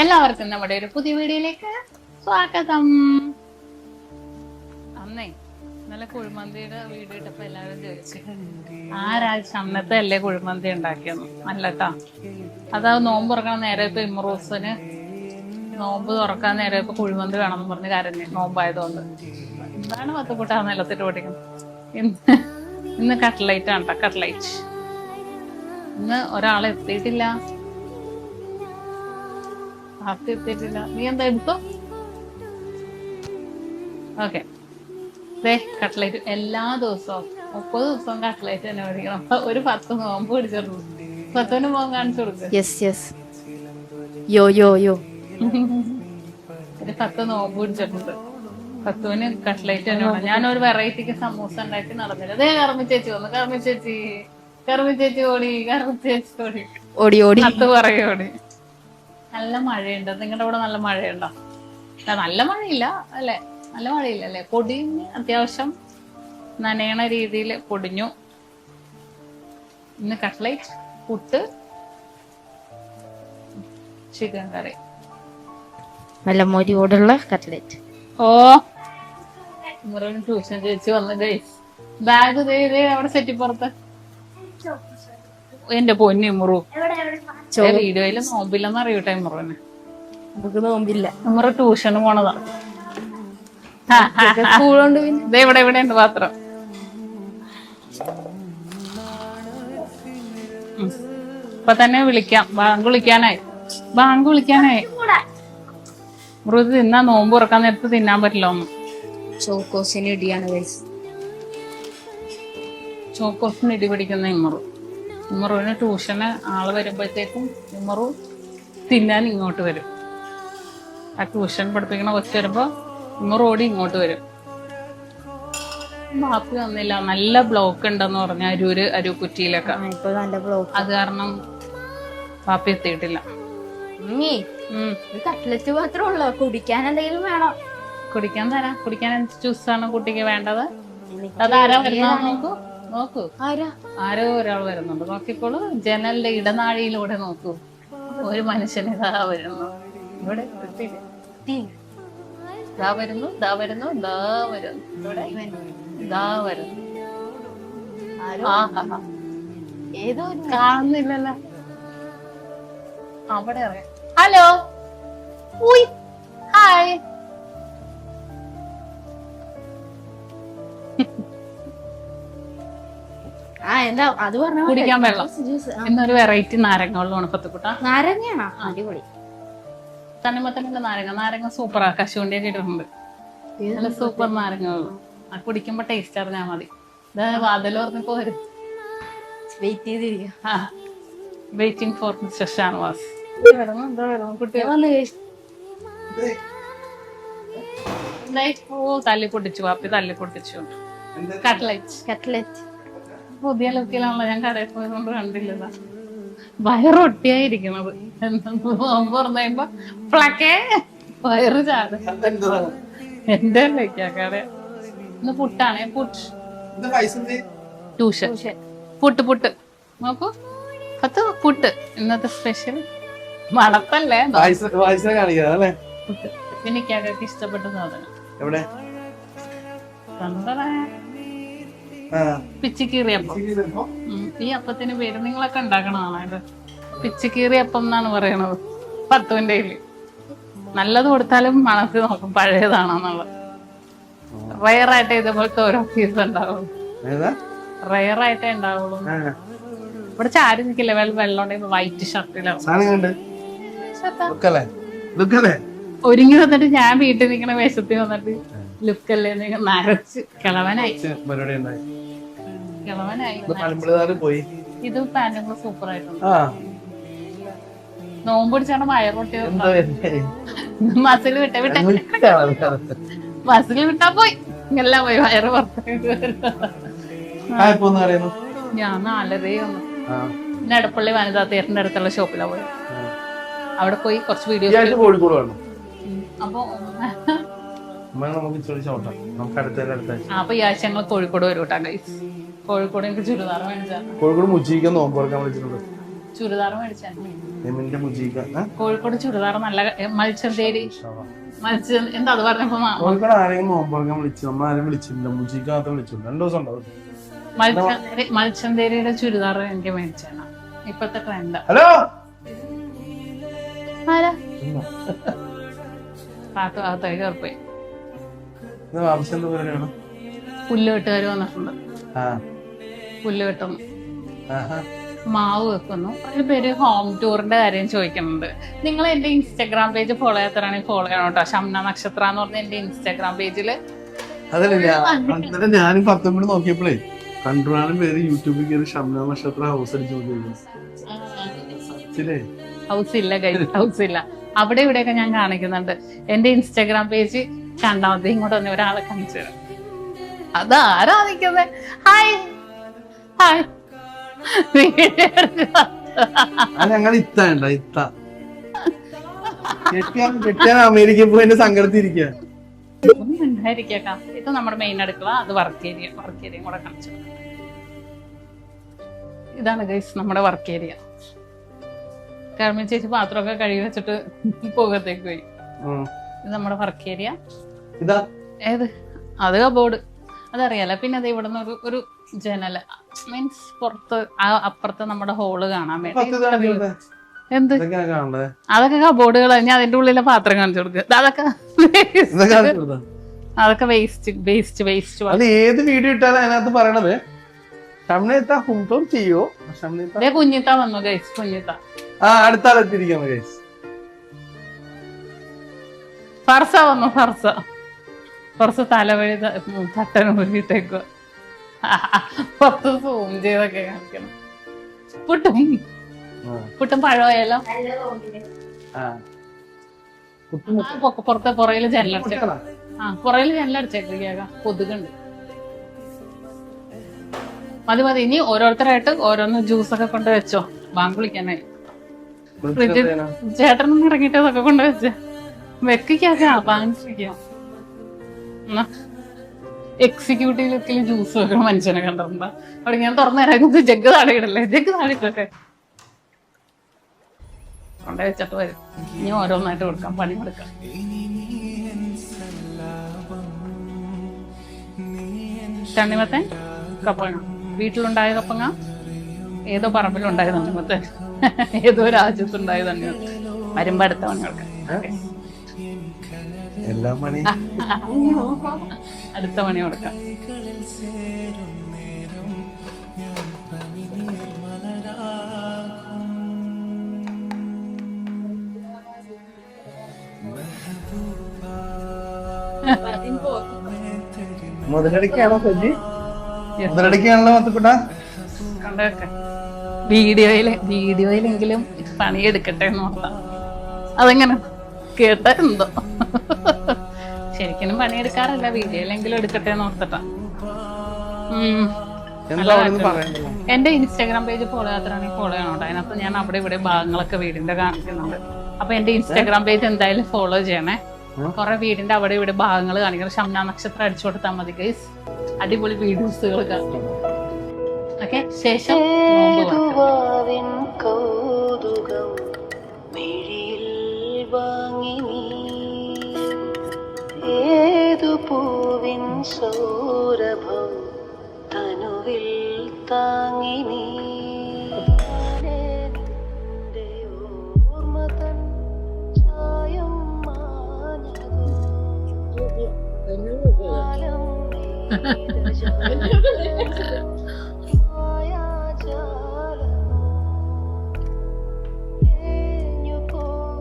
എല്ലാവർക്കും നമ്മുടെ ഒരു പുതിയ വീഡിയോയിലേക്ക് സ്വാഗതം. അന്നേ നല്ല കുഴിമന്തിയുടെ വീട് ഇട്ടപ്പോ എല്ലാവരും ചോദിച്ചു. ആരാഴ്ച അന്നത്തെ അല്ലേ കുഴിമന്തി ഉണ്ടാക്കിയെന്ന്? അല്ലട്ടാ. അതാ നോമ്പ് തുറക്കാൻ നേരെ ഇപ്പൊ ഇമ്രൂസിന് നോമ്പ് തുറക്കാൻ നേരെ ഇപ്പൊ കുഴിമന്തി വേണമെന്ന് പറഞ്ഞ് കരഞ്ഞു നോമ്പായതുകൊണ്ട്. എന്താണ് പത്തുകൂട്ടാ നിലത്തിട്ട് പഠിക്കുന്നത് ഇന്ന് ഇന്ന് കട്ട്ലൈറ്റ് ആണ് കേട്ടോ കട്ട്ലൈറ്റ്. ഇന്ന് ഒരാളെ എത്തിയിട്ടില്ല. നീ എന്താ എടുത്തോ? ഓക്കെ. ദേ കട്ട്ലേറ്റ്. എല്ലാ ദിവസവും മുപ്പത് ദിവസവും കട്ട്ലേറ്റ് തന്നെ മേടിക്കണം. ഒരു പത്ത് നോമ്പ് പിടിച്ചോളൂ. പത്തുവിന് പോകാൻ കാണിച്ചു കൊടുക്കും. യെസ് യെസ് യോ യോ യോ. ഒരു പത്ത് നോമ്പ് പിടിച്ചിട്ടുണ്ട്. പത്തുവിന് കട്ട്ലേറ്റ് തന്നെ വേണം. ഞാനൊരു വെറൈറ്റിക്ക് സമൂസ ഉണ്ടാക്കി നടന്നില്ല. അതേ കർമ്മ ചേച്ചി വന്നു. കർമ്മ ചേച്ചി കർമ്മ ചേച്ചി ഓടി കർമ്മ ചേച്ചി ഓടി. ഓടി ഓടി. പത്ത് പറയോടി നല്ല മഴയുണ്ട്. നിങ്ങളുടെ അവിടെ നല്ല മഴയുണ്ടോ? നല്ല മഴയില്ല അല്ലെ? നല്ല മഴയില്ല അല്ലെ? പൊടിഞ്ഞ് അത്യാവശ്യം നനയണ രീതിയിൽ പൊടിഞ്ഞു. ഇന്ന് കട്ട്ലൈറ്റ് പുട്ട് ചിക്കൻ കറി. നല്ല മോരിയോടുള്ള കട്ട്ലറ്റ് ഓ ട്യൂഷൻ ചേച്ചി വന്നു ബാഗ് അവിടെ സെറ്റി സെറ്റിപ്പുറത്ത് എന്റെ പൊന്നി മുറു വീഡിയോയിൽ നോമ്പില്ലെന്ന് അറിയട്ടെ മുറുവിനെ നമുക്ക് നോമ്പില്ല. മുറ ട്യൂഷന് പോണതാ. സ്കൂളുണ്ട് പിന്നെ. ദേ ഇവിടെ ഇവിടെ ഉണ്ട് പാത്രം. ഇപ്പൊ തന്നെ വിളിക്കാം. ബാങ്ക് വിളിക്കാനായി. ബാങ്ക് വിളിക്കാനായി. മൃത് തിന്നാ നോമ്പ് ഉറക്കാൻ നേരത്ത് തിന്നാൻ പറ്റില്ല ഒന്നും. ചോക്കോസിന് ഇടിയാണ് guys. ചോക്കോസിന് ഇടി പിടിക്കുന്ന ഇമ്മറു ഇമ്മറുവിന് ട്യൂഷന് ആൾ വരുമ്പോഴത്തേക്കും ഉമ്മറു തിന്നാൻ ഇങ്ങോട്ട് വരും. ആ ട്യൂഷൻ പഠിപ്പിക്കണ കൊച്ചു വരുമ്പോ ഇമ്മറു ഓടി ഇങ്ങോട്ട് വരും. ബാപ്പി വന്നില്ല. നല്ല ബ്ലോക്ക് ഉണ്ടെന്ന് പറഞ്ഞ അരൂര് അരൂക്കുറ്റിയിലൊക്കെ. അത് കാരണം ബാപ്പി എത്തിയിട്ടില്ല. കട്ട്ലറ്റ് മാത്രമേ ഉള്ളൂ? കുടിക്കാൻ എന്തെങ്കിലും വേണം? കുടിക്കാൻ തരാം. കുടിക്കാൻ ജ്യൂസാണ് കുട്ടിക്ക് വേണ്ടത്? അതാരാ വരുന്ന നോക്കൂ. നോക്കൂ. ആരാ? ആരോ ഒരാൾ വരുന്നുണ്ട്. നോക്കിക്കോളൂ. ജനലിന്റെ ഇടനാഴിയിലൂടെ നോക്കൂ. ഒരു മനുഷ്യന് ഇതാ വരുന്നു. ഇവിടെ ഇതാ ദാ വരുന്നു ദാ വരുന്നു ദാ വരുന്നു. ഇവിടെ ദാ വരുന്നു. ഏതോ കാണുന്നില്ലല്ലോ. അവിടെ അറിയാം ഹലോ. ഹായ്. ആ എന്താ അത് പറഞ്ഞ കുടിക്കാൻ വെള്ളം. ജ്യൂസ് ഇന്നൊരു വെറൈറ്റി നാരങ്ങ വെള്ളമാണ് പത്തുക്കുട്ട. നാരങ്ങയാണോ അടിപൊളി. തണ്ണിമത്തനുള്ള നാരങ്ങ. നാരങ്ങ സൂപ്പറാ കശുവണ്ടിയൊക്കെ ഇട്ടിട്ടുണ്ട്. നല്ല സൂപ്പർ നാരങ്ങ വെള്ളം അത് കുടിക്കുമ്പോ ടേസ്റ്റ് അറിഞ്ഞാ മതി. ഇത് വാതിലോർന്നിപ്പോ വരും. വെയിറ്റ് ചെയ്തിരിക്കുക ആ. Waiting for mister Shanavas. വന്ന്? ഓ തല്ലി പൊട്ടിച്ചു വാപ്പി തല്ലി പൊട്ടിച്ചു കട്ട്ലറ്റ് കട്ട്ലറ്റ് പുതിയ ലുക്കിലാണല്ലോ ഞാൻ കടയിൽ പോയതുകൊണ്ട് കണ്ടില്ലതാ. വയറൊട്ടിയായിരിക്കണത്. തുറന്നു കഴിയുമ്പോ പ്ലക്കേ വയറ് ചാട. എന്റെ കട. ഇന്ന് പുട്ടാണേ പുട്ട്. ട്യൂഷൻ. പുട്ട് പുട്ട്. നോക്കൂ. പത്ത് പുട്ട്. ഇന്നത്തെ സ്പെഷ്യൽ പുട്ട്. പിന്നെ ഇഷ്ടപ്പെട്ട സാധനം. എവിടെ? പിച്ചിക്കീറിയപ്പം അപ്പം ഈ അപ്പത്തിന് പേര് നിങ്ങളൊക്കെ ഉണ്ടാക്കണതാണ് ഇത് പിച്ചിക്കീറി അപ്പം എന്നാണ് പറയണത്. പത്തുവിന്റെ കയ്യിൽ നല്ലത് കൊടുത്താലും മനസ്സിൽ നോക്കും പഴയതാണെന്നുള്ളത്. റയറായിട്ട് ഇതേപോലത്തെ ഓരോ പീസ് ഉണ്ടാവുള്ളൂ. റയറായിട്ടേ ഉണ്ടാവുള്ളൂ. ഇവിടെ ചാരി നിൽക്കില്ല? വെള്ളം വെള്ളം ഉണ്ടെങ്കിൽ വൈറ്റ് ലുക്കല്ലേ ഒരുങ്ങി വന്നിട്ട് ഞാൻ വീട്ടിൽ നിൽക്കണ വേഷത്തിൽ വന്നിട്ട് ലുക്കല്ലേ നരച്ച്. കിളവനായി. കിളവനായി. പോയി. ഇത് പാന്റുകൾ സൂപ്പർ ആയിട്ടുണ്ട് നോമ്പ് പിടിച്ചാണ് എന്താ വരുന്നേ? മസിൽ വിട്ട വിട്ട. മസിൽ വിട്ടാ പോയി. എല്ലാം പോയി വയറ് പുറത്തേക്ക് ഞാൻ നാലരേ വന്നു പിന്നെ എടപ്പള്ളി വനിതാ തേറിന്റെ അടുത്തുള്ള ഷോപ്പിലാ പോയി അവിടെ പോയി കുറച്ച് വീഡിയോ അപ്പൊ അമ്മ നമുക്ക് ഇച്ചിരി ചോട്ടാം നമുക്ക് അടുത്തതിന്റെ അപ്പൊ ഈ ആഴ്ച ഞങ്ങൾ കോഴിക്കോട് വരും കേട്ടാ ഗൈസ് കോഴിക്കോട് എനിക്ക് ചുരിദാർ കോഴിക്കോട് മുജീക്ക നോമ്പ് തുറക്കാൻ വിളിച്ചിട്ടുണ്ട്. ചുരിദാർ മേടിച്ചാൽ എമിന്റെ മുജീക ആ? കോഴിക്കോട് ചുരിദാർ നല്ല മത്സ്യന്തേരി മത്സ്യം എന്താ അത് പറഞ്ഞപ്പോ മാ- കോഴിക്കോട് ആരെങ്കിലും നോമ്പറക്കാൻ വിളിച്ചു നമ്മൾ ആരും വിളിച്ചില്ല മുജീക മാത്രം വിളിച്ചില്ല രണ്ടു ദിവസം ഉണ്ടാവും. മത്സ്യന്തേരി മത്സ്യന്തേരിയുടെ ചുരിദാർ എനിക്ക് മേടിച്ചാണ് ഇപ്പത്തെ ട്രെൻഡ് ഹലോ? ആരാ? പാത്ത് ആവശ്യം പരിപാടിയാണ് പുല്ല് വെട്ടുകാർ വന്നിട്ടുണ്ട്. ആ. പുല്ല് ആഹാ. മാവ് വെക്കുന്നു. അതിന് പേര് ഹോം ടൂറിന്റെ കാര്യം ചോദിക്കുന്നുണ്ട്. നിങ്ങൾ എന്റെ ഇൻസ്റ്റാഗ്രാം പേജ് ഫോളോ ചെയ്യാത്തവരാണെങ്കിൽ ഫോളോ ചെയ്യണം കേട്ടോ. ഷംന നക്ഷത്ര എന്ന് പറഞ്ഞ എന്റെ ഇൻസ്റ്റാഗ്രാം പേജിൽ അതല്ല ഞാനും പത്തും കൂടി നോക്കിയപ്പോഴേ കണ്ടുറാനും പേര് യൂട്യൂബിൽ കയറി ഷംന നക്ഷത്ര ഹൗസ് അടിച്ചു ഹൗസ് ഇല്ല ഹൗസ് ഇല്ല. അവിടെ ഇവിടെയൊക്കെ ഞാൻ കാണിക്കുന്നുണ്ട്. എന്റെ ഇൻസ്റ്റാഗ്രാം പേജ് കണ്ടാൽ മതി. ഇങ്ങോട്ട് വന്ന് ഒരാളെ കാണിച്ചു തരാം. അത് നിൽക്കുന്നത് ഹായ്. ഹായ്. ഞങ്ങൾ ഇത്ത ഉണ്ട ഇത്ത. കെട്ടിയാൻ അമേരിക്കയിൽ പോയി സങ്കടത്തിരിക്കുക ഇത് നമ്മുടെ മെയിൻ അടുക്കള. അത് വർക്ക് ഏരിയ വർക്ക് ഏരിയ കൂടെ കാണിച്ചു ഇതാണ് ഗൈസ് നമ്മുടെ വർക്ക് ഏരിയ കർമ്മ ചേച്ചി പാത്രമൊക്കെ കഴുകി വെച്ചിട്ട് പോകത്തേക്ക് പോയി. ഇത് നമ്മുടെ വർക്ക് ഏരിയ ഇതാ. ഏത്? അത് കബോർഡ് അതറിയാലോ. പിന്നെ അത് ഇവിടെ നിന്ന് ഒരു ജനല മീൻസ് പുറത്ത് അപ്പുറത്ത് നമ്മുടെ ഹോൾ കാണാൻ വേണ്ടി. എന്ത്? അതൊക്കെ കബോർഡുകൾ ഞാൻ അതിന്റെ ഉള്ളിലെ പാത്രം കാണിച്ചു കൊടുക്കുക അതൊക്കെ. അതൊക്കെ വേസ്റ്റ് വേസ്റ്റ് വേസ്റ്റ് അത് ഏത് വീഡിയോ ഇട്ടാലും അതിനകത്ത് പറയണത് ഷംനത്ത ഹുംതോം ചെയ്യോ? ഷംനത്ത. കുഞ്ഞിത്ത വന്നു ഗൈസ് കുഞ്ഞിത്ത. ആ അടുത്ത ആളെത്തിയിരിക്കാണ് ഗൈസ് ഫർസ വന്നു ഫർസ. ഫർസ തലവഴി ചട്ടൻ ഊരിയിട്ടേക്കുക പുറത്ത് സൂം ചെയ്തൊക്കെ കാണിക്കണം. പുട്ടും. പുട്ടും പഴമായാലോ ആ. ആ, പൊക്ക- പുറത്തെ പുറയിൽ ജനലടിച്ചേക്ക ആ പുറയിൽ ജനലടിച്ചേക്കുക കൊതുകുണ്ട്. മതി മതി. ഇനി ഓരോരുത്തരായിട്ട് ഓരോന്ന് ജ്യൂസൊക്കെ കൊണ്ട് വെച്ചോ. ബാങ്ക് വിളിക്കാനായി. ഫ്രിഡ്ജിൽ ചേട്ടനൊന്നും ഇറങ്ങിയിട്ട് അതൊക്കെ കൊണ്ട് വെച്ചേ. വെക്കിക്കാ ബാങ്ക് വിളിക്കാം. എക്സിക്യൂട്ടീവ് ലുക്കിൽ ജ്യൂസ് വെക്കണ മനുഷ്യനെ കണ്ടിട്ടുണ്ടോ. അവിടെ ഞാൻ തുറന്നു തരാം ജഗ് താഴെ ജഗ് താഴെ ഇട്ടൊക്കെ കൊണ്ടേ വെച്ചിട്ട് വരും. ഇനി ഓരോന്നായിട്ട് കൊടുക്കാം പണി കൊടുക്കാം. തണ്ണിമത്തൻ കപ്പങ്ങ. വീട്ടിലുണ്ടായ കപ്പങ്ങ ഏതോ പറമ്പിലുണ്ടായ തണ്ണിമത്തൻ ഏതോ രാജ്യത്തുണ്ടായ തണ്ണിമത്തൻ വരുമ്പോ അടുത്ത പണി കൊടുക്കാം Okay. എല്ലാം മണി അടുത്ത മണി കൊടുക്കാം. മുതലടിക്കാണോ സജ്ജി മുതലടിക്കാണല്ലോ മത്തക്കുട്ട? വീഡിയോയിൽ വീഡിയോയിലെങ്കിലും പണിയെടുക്കട്ടെ എന്ന് ഓർത്താ. അതെങ്ങനെ? കേട്ടാ എന്തോ. ശരിക്കും പണിയെടുക്കാറില്ല. വീഡിയോയിലെങ്കിലും എടുക്കട്ടെ എന്ന് ഓർത്തിട്ടാ. എന്റെ ഇൻസ്റ്റാഗ്രാം പേജ് ഫോളോ ചെയ്യാത്തതാണെങ്കിൽ ഫോളോ ചെയ്യണം അതിനകത്ത് ഞാൻ അവിടെ ഇവിടെ ഭാഗങ്ങളൊക്കെ വീടിന്റെ കാണിക്കുന്നുണ്ട്. അപ്പൊ എന്റെ ഇൻസ്റ്റാഗ്രാം പേജ് എന്തായാലും ഫോളോ ചെയ്യണേ. കൊറേ കുറെ വീടിന്റെ അവിടെ ഇവിടെ ഭാഗങ്ങൾ കാണിക്കണം. ഷംന നക്ഷത്രം അടിച്ചു കൊടുത്താൽ മതി ഗൈസ് അടിപൊളി വീഡിയോസുകൾ കാണാം ഓക്കെ ശേഷം സൗരഭം തനുവിൽ താങ്ങി നീ. നിന്റെ